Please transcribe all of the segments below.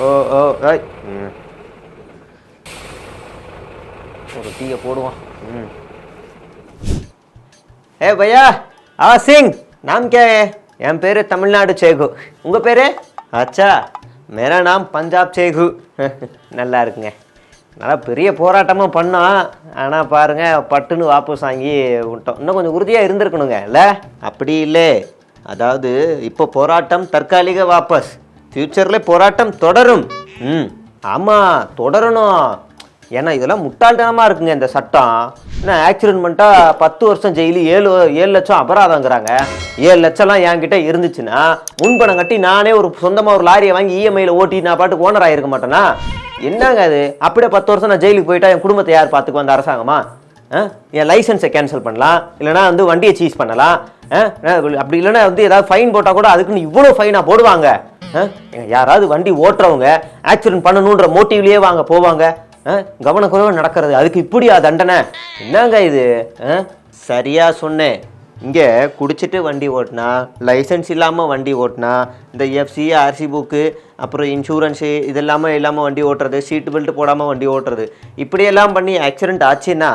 ஓ ஓ ம். ஒரு டீயை போடுவான். ம். ஏ பையா ஆ சிங். நாம் கே என் பேர் தமிழ்நாடு சேகு. உங்கள் பேர்? அச்சா மேரா நாம் பஞ்சாப் சேகு. நல்லா இருக்குங்க. நல்லா பெரிய போராட்டமாக பண்ணோம் ஆனால் பாருங்க பட்டுன்னு வாபஸ் வாங்கி விட்டோம். இன்னும் கொஞ்சம் உறுதியாக இருந்திருக்கணுங்க இல்லை? அப்படி இல்லை. அதாவது இப்போ போராட்டம் தற்காலிக வாபஸ். ஃப்யூச்சரில் போராட்டம் தொடரும். ம் ஆமாம் தொடரணும். ஏன்னா இதெல்லாம் முட்டாள்தனமாக இருக்குங்க இந்த சட்டம். ஏன்னா ஆக்சிடென்ட் பண்ணிட்டா பத்து வருஷம் ஜெயிலு ஏழு ஏழு லட்சம் அபராதங்கிறாங்க. ஏழு லட்சம்லாம் என்கிட்ட இருந்துச்சுன்னா முன்பணம் கட்டி நானே ஒரு சொந்தமாக ஒரு லாரியை வாங்கி இஎம்ஐயில் ஓட்டி நான் பாட்டுக்கு ஓனர் ஆகிருக்க மாட்டேனா? என்னங்க அது? அப்படியே பத்து வருஷம் நான் ஜெயிலுக்கு போயிட்டா என் குடும்பத்தை யார் பார்த்துக்கு அந்த அரசாங்கமா? ஆ? என் லைசன்ஸை கேன்சல் பண்ணலாம். இல்லைனா வந்து வண்டியை சீஸ் பண்ணலாம். ஆ? அப்படி இல்லைன்னா வந்து ஏதாவது ஃபைன் போட்டால் கூட அதுக்குன்னு இவ்வளோ ஃபைனாக போடுவாங்க. யாராவது வண்டி ஓட்டுறவங்க ஆக்சிடென்ட் பண்ணணுன்ற மோட்டிவ்லேயே வாங்க போவாங்க. ஆ? கவனக்குறைவாக நடக்கிறது. அதுக்கு இப்படியா தண்டனை? என்னங்க இது? ஆ? சொன்னேன். இங்கே குடிச்சிட்டு வண்டி ஓட்டினா லைசன்ஸ் இல்லாமல் வண்டி ஓட்டினா இந்த எஃப்சி ஆர்சி புக்கு அப்புறம் இன்சூரன்ஸு இதெல்லாமல் இல்லாமல் வண்டி ஓட்டுறது சீட்டு பெல்ட் போடாமல் வண்டி ஓட்டுறது. இப்படியெல்லாம் பண்ணி ஆக்சிடென்ட் ஆச்சுன்னா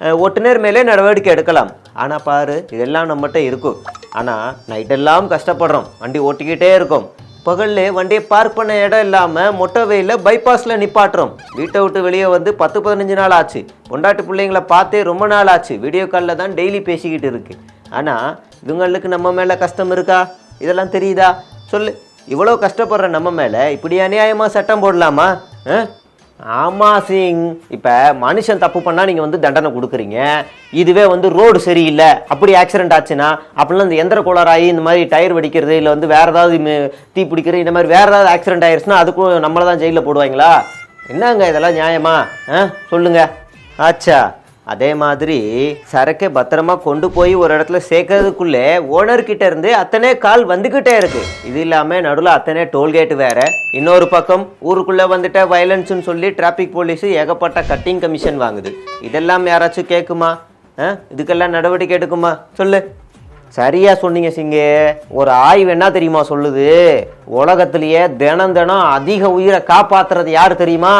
ஓட்டுநர் மேலே நடவடிக்கை எடுக்கலாம். ஆனால் பாரு இதெல்லாம் நம்மகிட்ட இருக்கும். ஆனால் நைட்டெல்லாம் கஷ்டப்படுறோம். வண்டி ஓட்டிக்கிட்டே இருக்கோம். பகல்ல வண்டியை பார்க் பண்ண இடம் இல்லாமல் மொட்டை வெயிலில் பைபாஸில் நிப்பாட்டுறோம். வீட்டை விட்டு வெளியே வந்து பத்து பதினஞ்சு நாள் ஆச்சு. பொண்டாட்டி பிள்ளைங்களை பார்த்தே ரொம்ப நாள் ஆச்சு. வீடியோ காலில் தான் டெய்லி பேசிக்கிட்டு இருக்கு. ஆனால் இவங்களுக்கு நம்ம மேலே கஷ்டம் இருக்கா? இதெல்லாம் தெரியுதா? சொல்லு. இவ்வளோ கஷ்டப்படுற நம்ம மேலே இப்படி அநியாயமாக சட்டம் போடலாமா? ஆ? ஆமாம் சிங். இப்போ மனுஷன் தப்பு பண்ணால் நீங்கள் வந்து தண்டனை கொடுக்குறீங்க. இதுவே வந்து ரோடு சரியில்லை. அப்படி ஆக்சிடென்ட் ஆச்சுன்னா அப்படிலாம் இந்த எந்திர கோளாறாகி இந்த மாதிரி டயர் வெடிக்கிறது இல்லை வந்து வேறு ஏதாவது தீ பிடிக்கிறது இந்த மாதிரி வேறு ஏதாவது ஆக்சிடென்ட் ஆயிடுச்சுன்னா அதுக்கும் நம்மளை தான் ஜெயிலில் போடுவாங்களா? என்னங்க இதெல்லாம் நியாயமா? ஆ சொல்லுங்கள் ஆச்சா. அதே மாதிரி சரக்கை பத்திரமா கொண்டு போய் ஒரு இடத்துல சேர்க்கறதுக்குள்ளே ஓனர் கிட்ட இருந்து அத்தனை கால் வந்துக்கிட்டே இருக்கு. இது இல்லாமல் நடுவில் அத்தனை டோல்கேட் வேற. இன்னொரு பக்கம் ஊருக்குள்ளே வந்துட்ட வயலன்ஸ்னு சொல்லி டிராஃபிக் போலீஸ் ஏகப்பட்ட கட்டிங் கமிஷன் வாங்குது. இதெல்லாம் யாராச்சும் கேட்குமா இதுக்கெல்லாம் நடவடிக்கை எடுக்குமா? சொல்லு. சரியா சொன்னீங்க சிங்கே. ஒரு ஆய்வு என்ன தெரியுமா சொல்லுது? உலகத்திலேயே தினம் தினம் அதிக உயிரை காப்பாத்துறது யார் தெரியுமா?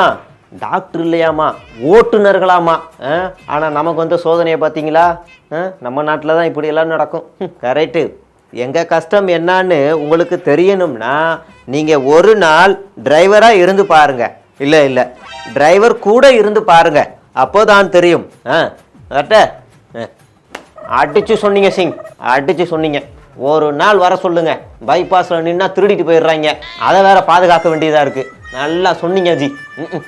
டாக்டர் இல்லையாமா? ஓட்டுநர்களாமா? ஆ? நமக்கு வந்து சோதனையை பார்த்தீங்களா? நம்ம நாட்டில் தான் இப்படியெல்லாம் நடக்கும். கரெக்டு எங்கள் கஷ்டம் என்னான்னு உங்களுக்கு தெரியணும்னா நீங்கள் ஒரு நாள் டிரைவராக இருந்து பாருங்கள் இல்லை இல்லை. டிரைவர் கூட இருந்து பாருங்கள் அப்போ தான் தெரியும். ஆ? அடித்து ஆ. சொன்னீங்க சிங். அடித்து சொன்னீங்க. ஒரு நாள் வர சொல்லுங்க. பைபாஸில் நின்னா திருடிட்டு போயிடுறாங்க. அதை வேற பாதுகாக்க வேண்டியதாக இருக்குது நல்லா சொன்னீங்க ஜி. ம், ம்.